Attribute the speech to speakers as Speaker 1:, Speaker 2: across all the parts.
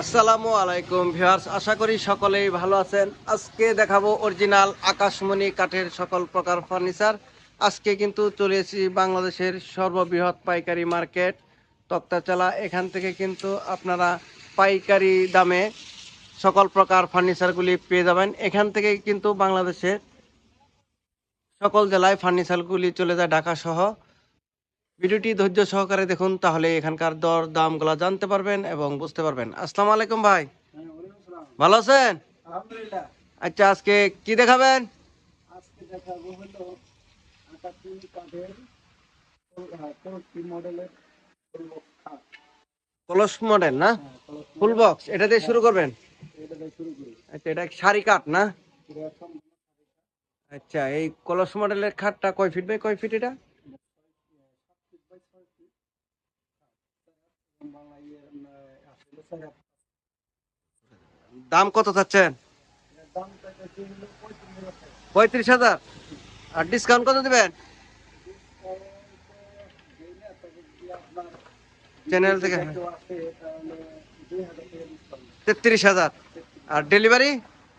Speaker 1: আসসালামু আলাইকুম ভিউয়ার্স, আশা করি সকলেই ভালো আছেন। আজকে দেখাবো অরিজিনাল আকাশমণি কাঠের সকল প্রকার ফার্নিচার। আজকে কিন্তু চলে এসেছি বাংলাদেশের সর্ববৃহৎ পাইকারি মার্কেট, তক্তাচালা। এখান থেকে কিন্তু আপনারা পাইকারি দামে সকল প্রকার ফার্নিচারগুলি পেয়ে যাবেন। এখান থেকে কিন্তু বাংলাদেশের সকল জেলায় ফার্নিচারগুলি চলে যায় ঢাকা সহ। ভিডিওটি ধৈর্য সহকারে দেখুন তাহলে এখানকার দর দামগুলো জানতে পারবেন এবং বুঝতে পারবেন। আসসালামু আলাইকুম ভাই। ভালো আছেন? আচ্ছা আজকে কি দেখাবেন? কলস মডেল না? ফুল বক্স এটা দিয়ে শুরু করবেন? আচ্ছা এটা শাড়ি কাঠ না? আচ্ছা এই কলস মডেলের খাটটা কয় ফিট বাই কয় ফিট এটা? দাম কত চাচ্ছেন?
Speaker 2: পঁয়ত্রিশ হাজার।
Speaker 1: আর ডিসকাউন্ট কত দিবেন? চ্যানেল থেকে। তেত্রিশ হাজার। আর ডেলিভারি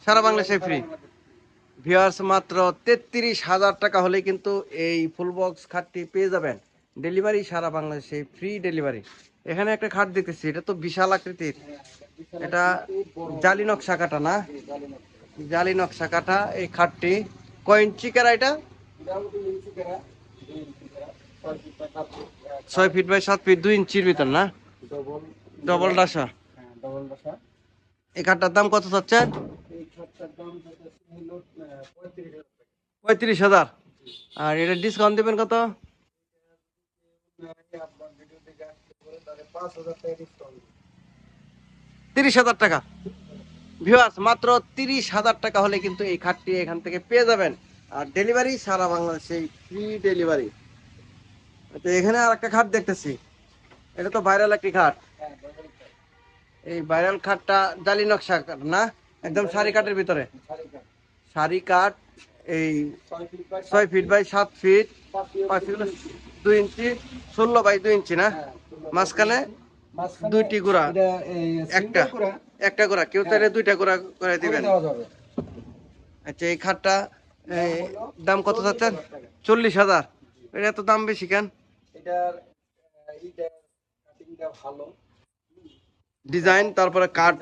Speaker 1: সারা বাংলাদেশে ফ্রি ভিউয়ার্স মাত্র তেত্রিশ হাজার টাকা হলে কিন্তু এই ফুল বক্স খাটটি পেয়ে যাবেন। ডেলিভারি সারা বাংলাদেশে ফ্রি ডেলিভারি এখানে একটা খাট দেখতেছি, এটা তো বিশাল আকৃতির। এটা জালি নকশা কাটা না? জালি নকশা কাটা এই খাটটি। কয় ইঞ্চি কেরা এটা?
Speaker 2: ছয় ফিট
Speaker 1: বাই সাত ফিট দুই ইঞ্চির ভিতর না?
Speaker 2: ডবল
Speaker 1: ডাসা এই খাটটার দাম কত
Speaker 2: টাকা
Speaker 1: পঁয়ত্রিশ হাজার। আর এটা ডিসকাউন্ট দেবেন কত
Speaker 2: আপনার ভিডিও দেখে আসতে পারে তাহলে পাঁচ হাজার টাকা ডিসকাউন্ট
Speaker 1: তিরিশ হাজার টাকা। ভিউয়ার্স মাত্র তিরিশ হাজার টাকা হলে কিন্তু এই খাটটি এখান থেকে পেয়ে যাবেন। আর ডেলিভারি সারা বাংলাদেশে ফ্রি ডেলিভারি এখানে আর একটা খাট দেখতেছি। এটা তো ভাইরাল একটি খাট। এই ভাইরাল খাটটা জালি নকশা না? একদম সারি কাঠের ভিতরে। সারি কাঠ, এই
Speaker 2: ছয় ফিট বাই
Speaker 1: সাত ফিট
Speaker 2: পাঁচ ফিট
Speaker 1: দুই ইঞ্চি ষোলো বাই দুই ইঞ্চি না?
Speaker 2: হ্যাঁ,
Speaker 1: মাঝখানে দুইটি গুড়া। একটা। একটা গোড়া। কেউ চাইলে দুইটা গোড়া করে দিবেন। আচ্ছা এই খাটটা দাম কত চাচ্ছেন? চল্লিশ হাজার। এটা তো দাম বেশি কেন? ডিজাইন তারপরে কাঠ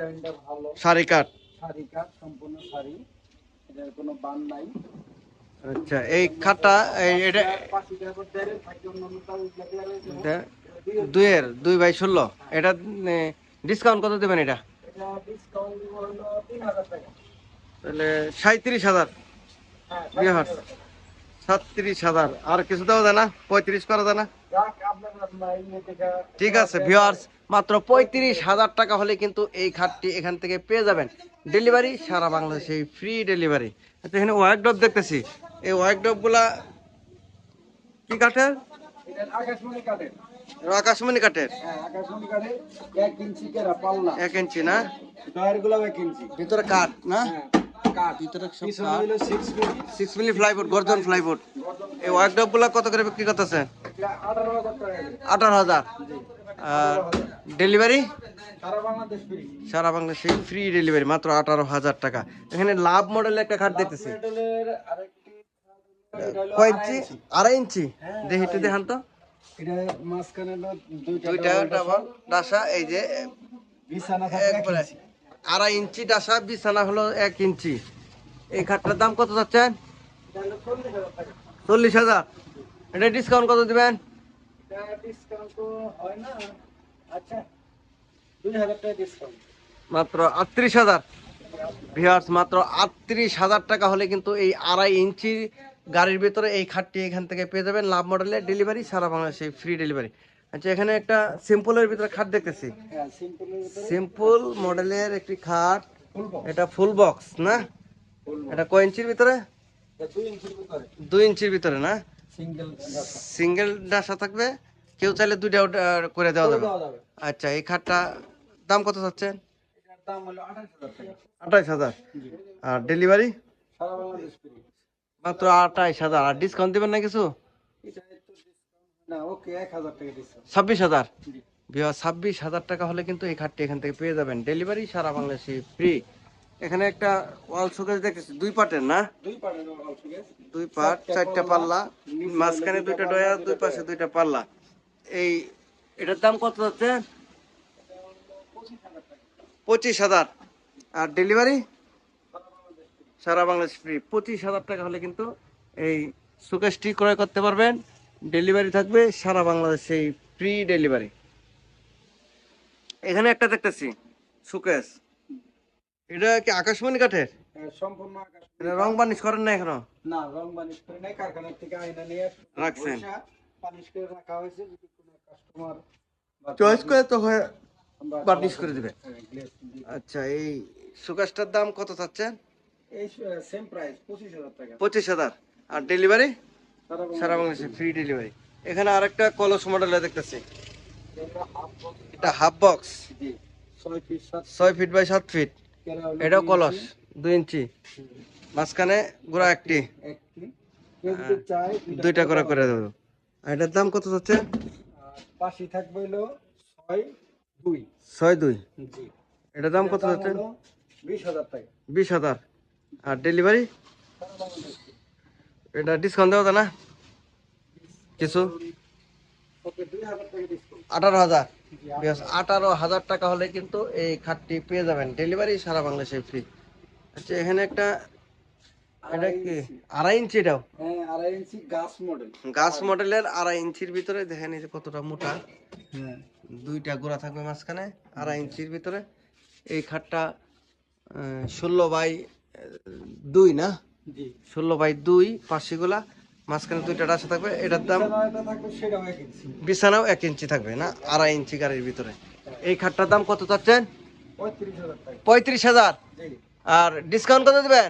Speaker 1: শাড়ি কাঠ।
Speaker 2: শাড়ি কাট সম্পূর্ণ শাড়ি। এটার কোনো বান নাই।
Speaker 1: আচ্ছা এই খাটটা এই এটা
Speaker 2: পাঁচশো টাকা করে দেয় থাকি অন্যান্য কাগজ লাগলে
Speaker 1: এটা দুইয়ের দুই বাই ষোলো। এটা ডিসকাউন্ট কত দেবেন এটা? তাহলে সাঁত্রিশ হাজার।
Speaker 2: হ্যাঁ
Speaker 1: হাজার। সাতত্রিশ হাজার। আর কিছু দেওয়া যায় না? পঁয়ত্রিশ করা যায় না? ঠিক আছে ভিউয়ার্স মাত্র পঁয়ত্রিশ হাজার টাকা হলে কিন্তু এই খাটটি এখান থেকে পেয়ে যাবেন। ডেলিভারি সারা বাংলাদেশে ফ্রি ডেলিভারি আচ্ছা এখানে ওয়াইক ডব দেখতেছি। এই ওয়াইক ডবগুলা কি কাঠের?
Speaker 2: আকাশমণি কাঠের। হ্যাঁ এক ইঞ্চি
Speaker 1: না? ভিতরে কাঠ না?
Speaker 2: সিক্স মিলি
Speaker 1: ফ্লাইবোর্ড গর্জন ফ্লাইবোর্ড এই ওয়াইক কত করে বিক্রি করতেছে?
Speaker 2: আঠারো হাজার।
Speaker 1: আর ডেলিভারি
Speaker 2: সারা বাংলাদেশ ফ্রি
Speaker 1: ডেলিভারি মাত্র আঠারো হাজার টাকা। এখানে লাভ মডেলের একটা খাট দেখতেছি।
Speaker 2: হলো
Speaker 1: কয় ইঞ্চি? আড়াই ইঞ্চি? দেখি একটু দেখান তো।
Speaker 2: দুইটা
Speaker 1: ডাসা এই যে একবারে। আড়াই ইঞ্চি ডাসা বিছানা হলো এক ইঞ্চি। এই খাটটার দাম কত
Speaker 2: হলো চল্লিশ হাজার।
Speaker 1: এটা ডিসকাউন্ট কত দিবেন?
Speaker 2: আচ্ছা
Speaker 1: মাত্র আটত্রিশ হাজার। ভিউয়ার্স মাত্র আটত্রিশ হাজার টাকা হলে কিন্তু এই আড়াই ইঞ্চি গাড়ির ভিতরে এই খাটটি এখান থেকে পেয়ে যাবেন। লাভ মডেলের ডেলিভারি সারা বাংলাদেশে ফ্রি ডেলিভারি আচ্ছা এখানে একটা সিম্পলের ভিতরে খাট দেখতেছি।
Speaker 2: হ্যাঁ
Speaker 1: সিম্পল মডেলের একটি খাট। এটা ফুল বক্স না? এটা কয় ইঞ্চির ভিতরে?
Speaker 2: দুই ইঞ্চির ভিতরে।
Speaker 1: না?
Speaker 2: সিঙ্গেল
Speaker 1: ডাসা। থাকবে। কেউ চাইলে দুইটা করে দেওয়া যাবে। আচ্ছা এই খাটটা দাম কত চাচ্ছেন আঠাইশ হাজার আর ডেলিভারি? মাত্র আঠাইশ হাজার। আর ডিসকাউন্ট দেবেন না কিছু
Speaker 2: এটা একটু ডিসকাউন্ট না ওকে এক হাজার টাকা ডিসকাউন্ট
Speaker 1: ছাব্বিশ হাজার? ছাব্বিশ হাজার টাকা হলে কিন্তু এই খাটটি এখান থেকে পেয়ে যাবেন। ডেলিভারি সারা বাংলাদেশে ফ্রি এখানে একটা ওয়াল শোকেস দেখতেছি। দুই পার্টের না?
Speaker 2: দুই পাটের অল সুকেস
Speaker 1: দুই পার্ট চারটা পাল্লা মাঝখানে দুইটা ডয়ার দুই পাশে দুইটা পাল্লা। এই এটার দাম কত যাচ্ছে? পঁচিশ হাজার। আর ডেলিভারি সারা বাংলাদেশ ফ্রি পঁচিশ হাজার টাকা হলে কিন্তু এই সুকেশটি ক্রয় করতে পারবেন। ডেলিভারি থাকবে সারা বাংলাদেশে ফ্রি ডেলিভারি এখানে একটা দেখতেছি সুকেশ। এটা কি আকাশমণি কাঠের?
Speaker 2: হ্যাঁ, সম্পূর্ণ আকাশ
Speaker 1: এটা রং বানিশ করেন না এখনও?
Speaker 2: না রং বানিশ করে নাই কারখানা থেকে আয়না নিয়ে
Speaker 1: রাখছেন।
Speaker 2: বৈশা করে রাখা হয়েছে যদি কোনো কাস্টমার
Speaker 1: চয়েস করে তো হয়ে বার্নিশ করে দিবে।
Speaker 2: হ্যাঁ,
Speaker 1: আচ্ছা এই সুকাশটার দাম কত চাচ্ছেন?
Speaker 2: এই সেম প্রাইস পঁচিশ হাজার টাকা।
Speaker 1: পঁচিশ হাজার। আর ডেলিভারি
Speaker 2: সারা
Speaker 1: বাংলাদেশে ফ্রি ডেলিভারি এখানে আরেকটা কলস মডেলে দেখতেছি। এটা হাফ বক্স
Speaker 2: ছয়
Speaker 1: ফিট বাই সাত ফিট এটাও কলস দুই ইঞ্চি। মাঝখানে গোড়া একটি।
Speaker 2: চায়
Speaker 1: দুইটা করে করে দেবো। এটার দাম কত যাচ্ছে?
Speaker 2: আর পাশে থাকবে হলো ছয় দুই।
Speaker 1: ছয় দুই। এটার দাম কত
Speaker 2: হলো বিশ হাজার টাকা।
Speaker 1: বিশ হাজার। আর ডেলিভারি। এটা ডিসকাউন্ট দেওয়া না? কিছু? আঠারো হাজার। আঠারো হাজার টাকা হলে কিন্তু এই খাটটি পেয়ে যাবেন। ডেলিভারি সারা বাংলাদেশে ফ্রি আচ্ছা এখানে একটা এটা কি? আড়াই ইঞ্চি এটাও?
Speaker 2: হ্যাঁ আড়াই ইঞ্চি গাছ মডেল
Speaker 1: গাছ মডেলের আড়াই ইঞ্চির ভিতরে দেখেন এই যে কতটা মোটা।
Speaker 2: হ্যাঁ।
Speaker 1: দুইটা গোড়া থাকবে মাঝখানে আড়াই ইঞ্চির ভিতরে। এই খাটটা ষোলো বাই দুই না? ষোলো বাই দুই পাঁচশিগুলা মাঝখানে দুইটা রাশা থাকবে এটার দাম বিছানাও এক ইঞ্চি থাকবে না আড়াই ইঞ্চি গাড়ির ভিতরে। এই খাটটার দাম কত চাচ্ছেন?
Speaker 2: পঁয়ত্রিশ হাজার।
Speaker 1: আর ডিসকাউন্ট কত দেবেন?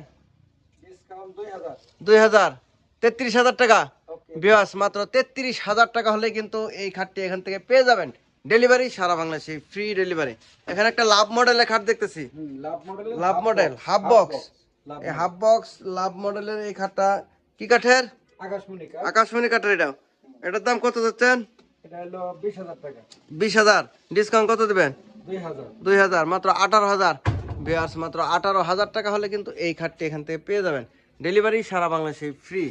Speaker 2: দুই হাজার।
Speaker 1: তেত্রিশ হাজার টাকা। বিয়াস মাত্র তেত্রিশ হাজার টাকা হলে কিন্তু এই খাটটি এখান থেকে পেয়ে যাবেন। ডেলিভারি সারা বাংলাদেশে ফ্রি ডেলিভারি এখানে একটা লাভ মডেলের খাট দেখতেছি।
Speaker 2: লাভ মডেল
Speaker 1: হাফ বক্স এই হাফ বক্স লাভ মডেলের এই খাটটা কি কাঠের?
Speaker 2: আকাশমণি কাঠ।
Speaker 1: আকাশমণি কাঠের এটা। এটার দাম কত যাচ্ছেন
Speaker 2: এটা হলো বিশ হাজার টাকা।
Speaker 1: বিশ হাজার। ডিসকাউন্ট কত দেবেন?
Speaker 2: দুই হাজার।
Speaker 1: দুই হাজার মাত্র আঠারো হাজার। বিয়ার্স মাত্র আঠারো হাজার টাকা হলে কিন্তু এই খাটটি এখান থেকে পেয়ে যাবেন। ডেলিভারি সারা বাংলাদেশে ফ্রি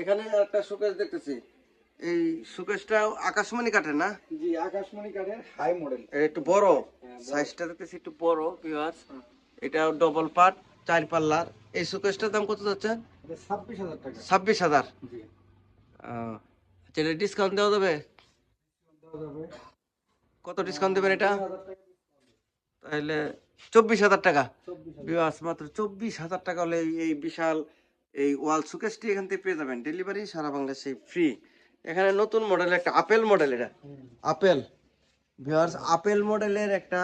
Speaker 1: এখানে একটা শোকেস দেখতেছি। এই শোকেসটাও আকাশমণি কাঠের না?
Speaker 2: জি আকাশমণি কাঠের হাই মডেল
Speaker 1: একটু বড়। সাইজটা দেখতেছি একটু বড় ভিউয়ার্স এটা ডবল পার্ট চার পাল্লার এই শোকেসটার দাম কত যাচ্ছে?
Speaker 2: ছাব্বিশ হাজার টাকা।
Speaker 1: ছাব্বিশ হাজার? ডিসকাউন্ট দেওয়া যাবে? কত ডিসকাউন্ট দেবেন এটা? তাহলে চব্বিশ হাজার টাকা। বিয়াস মাত্র চব্বিশ হাজার টাকা হলে এই- বিশাল এই ওয়াল সুকেসটি এখান থেকে পেয়ে যাবেন। ডেলিভারি সারা বাংলাদেশে ফ্রি এখানে নতুন মডেল একটা আপেল মডেল এটা। আপেল ভিউয়ার্স আপেল মডেলের একটা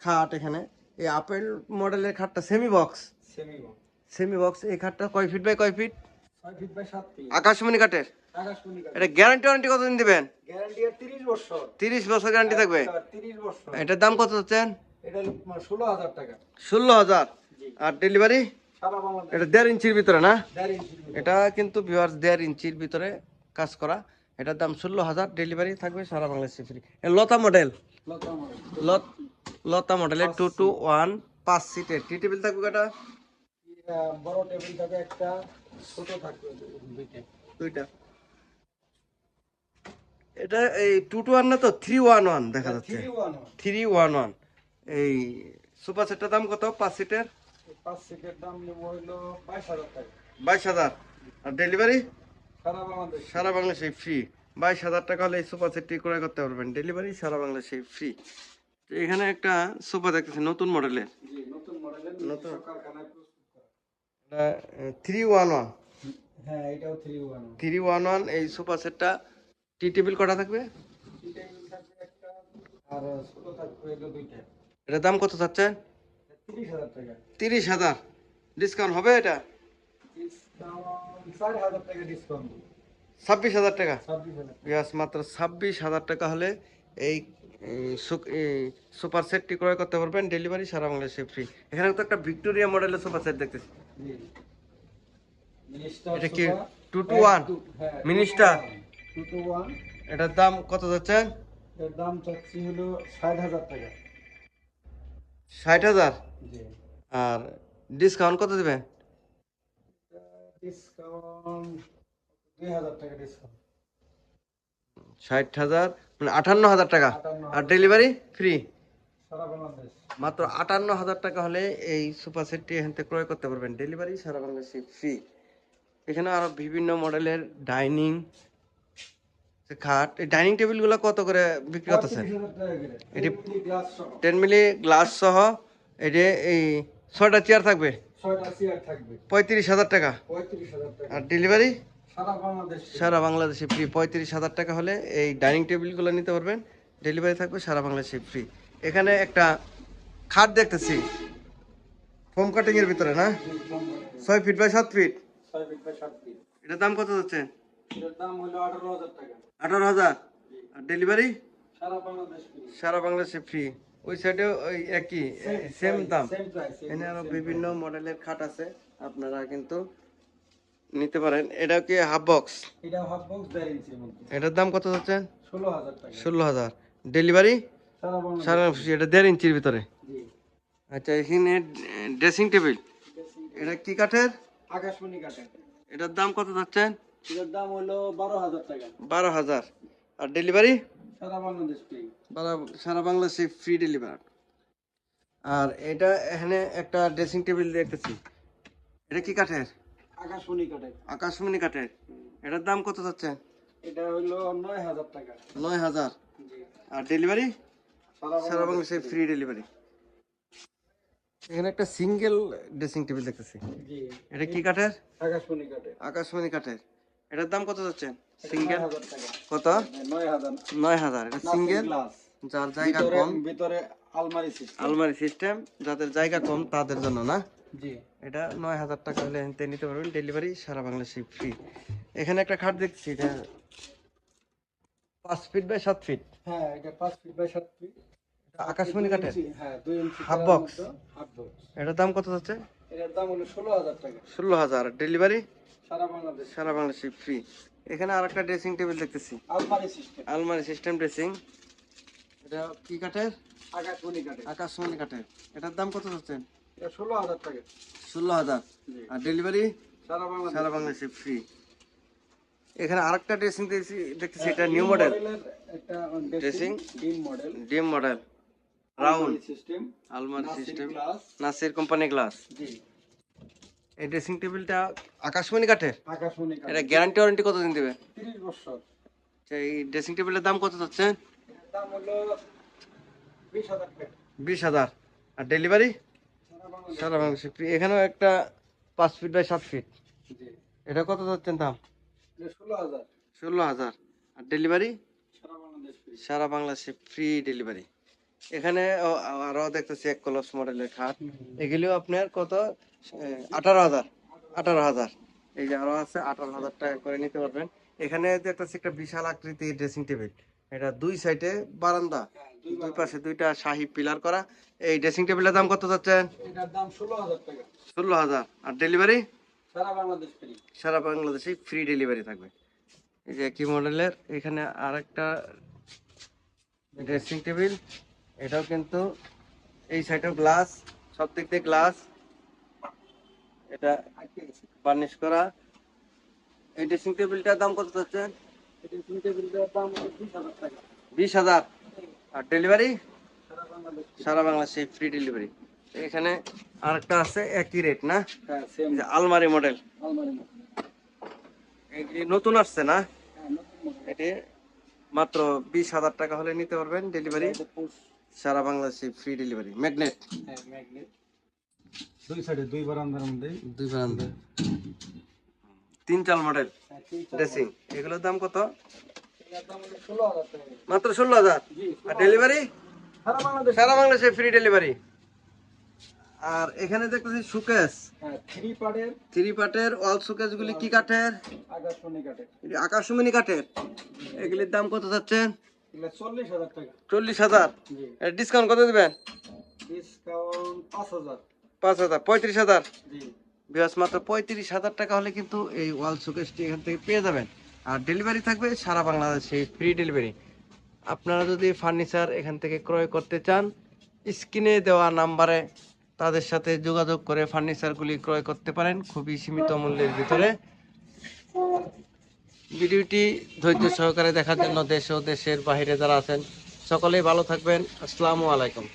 Speaker 1: খাট এখানে। এই আপেল মডেলের খাটটা semi box
Speaker 2: semi box
Speaker 1: semi box এই খাটটা কয় ফিট বাই কয় ফিট
Speaker 2: ফিট বাই ফিট
Speaker 1: আকাশমণি কাঠের এটা গ্যারান্টি ওয়ারেন্টি কতদিন দিবেন?
Speaker 2: গ্যারান্টি বছর।
Speaker 1: গ্যারান্টি থাকবে?
Speaker 2: বছর।
Speaker 1: এটার দাম কত
Speaker 2: এটা টাকা। জি।
Speaker 1: আর ডেলিভারি এটা দেড় ইঞ্চির ভিতরে না? এটা কিন্তু ভিউয়ার্স দেড় ইঞ্চির ভিতরে কাজ করা। এটার দাম ষোলো হাজার ডেলিভারি থাকবে সারা বাংলাদেশে ফ্রি লতা মডেল
Speaker 2: লতা মডেল
Speaker 1: লত- লতা মডেলের টু টু ওয়ান পাঁচ সিটের টি টেবিল থাকবে কটা
Speaker 2: বড় টেবিল থাকবে একটা ছোট থাকবে দুইটা।
Speaker 1: এটা এই টু টু ওয়ান না তো? থ্রি ওয়ান ওয়ান দেখা যাচ্ছে।
Speaker 2: থ্রি ওয়ান
Speaker 1: ওয়ান এই সুপার সেটটার দাম কত? পাঁচ সিটের
Speaker 2: পাঁচ সিটের দাম নেব বাইশ হাজার টাকা।
Speaker 1: বাইশ হাজার। আর ডেলিভারি
Speaker 2: সারা বাংলাদেশ।
Speaker 1: সারা বাংলাদেশে ফ্রি বাইশ হাজার টাকা হলে এই সোফা সেটটি ক্রয় করতে পারবেন। ডেলিভারি সারা বাংলাদেশে ফ্রি এখানে একটা সোফা দেখতেছি নতুন মডেলের
Speaker 2: নতুন মডেলের
Speaker 1: নতুন।
Speaker 2: নতুন কারখানায় প্রস্তুত করা
Speaker 1: এটা থ্রি ওয়ান ওয়ান
Speaker 2: হ্যাঁ এটাও three one
Speaker 1: three one one এই সোফা সেটটা টি টেবিল কটা থাকবে?
Speaker 2: আর থাকবে দুইটা।
Speaker 1: এটার দাম কত
Speaker 2: তিরিশ হাজার
Speaker 1: ডিসকাউন্ট হবে এটা? ছাব্বিশ হাজার টাকা? ইয়াস মাত্র ছাব্বিশ হাজার টাকা হলে এই সুপার সেটটি ক্রয় করতে পারবেন। ডেলিভারি সারা বাংলাদেশে ফ্রি এখানে তো একটা ভিক্টোরিয়া মডেলের সোফা সেট দেখতেছি। এটা কি? Two two one?
Speaker 2: হ্যাঁ,
Speaker 1: মিনিস্টার?
Speaker 2: Two two one.
Speaker 1: এটার দাম কত যাচ্ছে
Speaker 2: এর দাম চাচ্ছি হলো ষাট হাজার টাকা।
Speaker 1: ষাট হাজার? আর ডিসকাউন্ট কত দেবেন?
Speaker 2: ডিসকাউন্ট দুই হাজার টাকা ডিসকাউন্ট।
Speaker 1: ষাট হাজার? মানে আটান্ন হাজার টাকা? আর ডেলিভারি? ফ্রি? মাত্র আটান্ন হাজার টাকা হলে এই সোফা সেটটি এখান থেকে ক্রয় করতে পারবেন। ডেলিভারি সারা বাংলাদেশে ফ্রি এখানে আরও বিভিন্ন মডেলের ডাইনিং খাট এই ডাইনিং টেবিলগুলো কত করে বিক্রি করতেছেন?
Speaker 2: পঁয়ত্রিশ হাজার টাকা করে।
Speaker 1: এটি টেন মিলি গ্লাস সহ। এটি এই ছয়টা চেয়ার থাকবে?
Speaker 2: চেয়ার থাকবে।
Speaker 1: পঁয়ত্রিশ হাজার টাকা।
Speaker 2: পঁয়ত্রিশ হাজার টাকা।
Speaker 1: আর ডেলিভারি
Speaker 2: সারা বাংলাদেশে
Speaker 1: ফ্রি পঁয়ত্রিশ হাজার টাকা হলে এই ডাইনিং টেবিলগুলো নিতে পারবেন। ডেলিভারি থাকবে সারা বাংলাদেশে ফ্রি এখানে একটা খাট দেখতেছি। ফোম কাটিং এর ভিতরে না? ছয় ফিট বাই সাত ফিট এটার দাম কত যাচ্ছে?
Speaker 2: আঠারো হাজার
Speaker 1: আর ডেলিভারি
Speaker 2: সারা বাংলাদেশ
Speaker 1: ফ্রি ওই সাইডেও ওই একই সেম দাম। এখানে
Speaker 2: আরও
Speaker 1: বিভিন্ন মডেলের খাট আছে। আপনারা কিন্তু নিতে পারেন। এটা কি হাফ বক্স
Speaker 2: এটা হাফ বক্স
Speaker 1: এটার দাম কত যাচ্ছে?
Speaker 2: ষোলো হাজার টাকা।
Speaker 1: ষোলো হাজার। ডেলিভারি
Speaker 2: সারা
Speaker 1: এটা দেড় ইঞ্চির ভিতরে। আচ্ছা এখানে ড্রেসিং টেবিল এটা কি কাঠের?
Speaker 2: আকাশমণি কাঠের।
Speaker 1: এটার দাম কত যাচ্ছেন
Speaker 2: এটার দাম হলো বারো হাজার টাকা।
Speaker 1: বারো হাজার। আর ডেলিভারি
Speaker 2: সারা বাংলাদেশ ফ্রি
Speaker 1: সারা বাংলাদেশে ফ্রি ডেলিভার আর এটা এখানে একটা ড্রেসিং টেবিল দেখতেছি। এটা কি কাঠের?
Speaker 2: আকাশমণি কাঠের।
Speaker 1: আকাশমণি কাঠের। এটার দাম কত যাচ্ছে
Speaker 2: এটা হলো নয় হাজার টাকা।
Speaker 1: নয় হাজার। আর ডেলিভারি
Speaker 2: সারা
Speaker 1: বাংলাদেশে ফ্রি ডেলিভারি এখানে একটা সিঙ্গেল ড্রেসিং টেবিল দেখতেছি। এটা কি কাঠের?
Speaker 2: আকাশমণি কাটে
Speaker 1: আকাশমণি কাঠের। এটার দাম কত যাচ্ছে? সিঙ্গেল কত?
Speaker 2: নয় হাজার।
Speaker 1: এটা সিঙ্গেল যার জায়গা কম।
Speaker 2: ভিতরে আলমারি সিস্টেম
Speaker 1: আলমারি সিস্টেম যাদের জায়গা কম তাদের জন্য না?
Speaker 2: জি।
Speaker 1: এটা নয় হাজার টাকা হলে নিতে পারবেন। ডেলিভারি সারা বাংলাদেশে ফ্রি এখানে একটা খাট দেখছি এটা পাঁচ ফিট বাই সাত ফিট
Speaker 2: হ্যাঁ এটা পাঁচ ফিট বাই সাত ফিট
Speaker 1: আকাশমণি কাঠের?
Speaker 2: হ্যাঁ দুই ইঞ্চি
Speaker 1: Half box?
Speaker 2: হাফ বক্স
Speaker 1: এটার দাম কত যাচ্ছে?
Speaker 2: এটার দাম হলো ষোলো হাজার টাকা।
Speaker 1: ষোলো হাজার। ডেলিভারি
Speaker 2: সারা বাংলাদেশ।
Speaker 1: সারা বাংলাদেশে ফ্রি এখানে আর একটা ড্রেসিং টেবিল দেখতেছি।
Speaker 2: আলমারি সিস্টেম
Speaker 1: আলমারি সিস্টেম ড্রেসিং এটা কি কাঠের?
Speaker 2: আকাশমণি
Speaker 1: আকাশমণি কাঠের। এটার দাম কত যাচ্ছে?
Speaker 2: ষোলো হাজার টাকা।
Speaker 1: ষোলো হাজার। আর ডেলিভারি
Speaker 2: সারা বাংলাদেশ।
Speaker 1: সারা বাংলাদেশে ফ্রি এখানে আরেকটা ড্রেসিং দেখতেছি এটা নিউ মডেল ড্রেসিং
Speaker 2: ডিম মডেল
Speaker 1: ডিম মডেল রাউন্ড
Speaker 2: সিস্টেম
Speaker 1: আলমারি সিস্টেম নাসির কোম্পানি গ্লাস
Speaker 2: জি।
Speaker 1: এই ড্রেসিং টেবিলটা আকাশমণি কাঠের?
Speaker 2: আকাশমণি
Speaker 1: এটা গ্যারান্টি ওয়ারেন্টি কতদিন দেবে?
Speaker 2: তিরিশ বছর।
Speaker 1: আচ্ছা, এই ড্রেসিং টেবিলের দাম কত যাচ্ছে
Speaker 2: দাম হলো বিশ হাজার টাকা।
Speaker 1: বিশ হাজার। আর ডেলিভারি
Speaker 2: সারা বাংলাদেশ।
Speaker 1: এখানেও একটা পাঁচ ফিট বাই সাত ফিট
Speaker 2: জি।
Speaker 1: এটা কত যাচ্ছেন দাম?
Speaker 2: ষোলো হাজার।
Speaker 1: আর ডেলিভারি
Speaker 2: সারা বাংলাদেশ ফ্রি
Speaker 1: ডেলিভারি এখানে আরও দেখতেছি এক কলস মডেলের খাট। এগুলিও আপনার কত? আঠারো হাজার। আঠারো হাজার। এই যে আরও আছে আঠারো হাজার টাকা করে নিতে পারবেন। এখানে দেখতেছি একটা বিশাল আকৃতির ড্রেসিং টেবিল এটা দুই সাইডে বারান্দা। দুই পাশে দুইটা শাহি পিলার করা। এই ড্রেসিং টেবিলের দাম কত
Speaker 2: টাকা।
Speaker 1: ষোলো হাজার। আর ডেলিভারি
Speaker 2: সারা বাংলাদেশ ফ্রি
Speaker 1: ডেলিভারি থাকবে। এই যে একই মডেলের এখানে আরেকটা ড্রেসিং টেবিল এটাও কিন্তু এই সাইডেও গ্লাস সব দিক দিয়ে গ্লাস এটা বার্নিশ করা। এই ড্রেসিং টেবিলটার দাম কত
Speaker 2: দাম টাকা।
Speaker 1: বিশ হাজার। আর ডেলিভারি
Speaker 2: সারা বাংলাদেশে
Speaker 1: ফ্রি ডেলিভারি এখানে আরেকটা আছে একই রেট না?
Speaker 2: হ্যাঁ
Speaker 1: আলমারি মডেল নতুন আসছে না?
Speaker 2: হ্যাঁ
Speaker 1: এটি মাত্র বিশ হাজার টাকা হলে নিতে পারবেন ডেলিভারি সারা বাংলাদেশে ফ্রি ডেলিভারি ম্যাগনেট
Speaker 2: দুই সাইডে দুই বারান্দার মধ্যে
Speaker 1: দুই বারান্দা। তিন চাল মডেল
Speaker 2: হ্যাঁ,
Speaker 1: ড্রেসিং এগুলোর দাম কত? মাত্র ষোলো হাজার? আর ডেলিভারি
Speaker 2: সারা বাংলাদেশে
Speaker 1: ফ্রি ডেলিভারি আর এখানে দেখতেছি সুকেস।
Speaker 2: হ্যাঁ থ্রি পার্টের।
Speaker 1: থ্রি পার্টের অল সুকেস গুলি কি কাঠের?
Speaker 2: আকাশমণি
Speaker 1: কাঠের। এগুলির দাম কত যাচ্ছেন
Speaker 2: চল্লিশ হাজার
Speaker 1: ডিসকাউন্ট কত দিবেন?
Speaker 2: ডিসকাউন্ট পাঁচ হাজার।
Speaker 1: পঁয়ত্রিশ হাজার? মাত্র পঁয়ত্রিশ হাজার টাকা হলে কিন্তু এই ওয়াল শোকেসটি এখান থেকে পেয়ে যাবেন। আর ডেলিভারি থাকবে সারা বাংলাদেশে ফ্রি ডেলিভারি আপনারা যদি ফার্নিচার এখান থেকে ক্রয় করতে চান স্ক্রিনে দেওয়া নাম্বারে তাদের সাথে যোগাযোগ করে ফার্নিচারগুলি ক্রয় করতে পারেন খুবই সীমিত মূল্যের ভিতরে। ভিডিওটি ধৈর্য সহকারে দেখার জন্য দেশ ও দেশের বাহিরে যারা আছেন, সকলেই ভালো থাকবেন। আসসালামু আলাইকুম।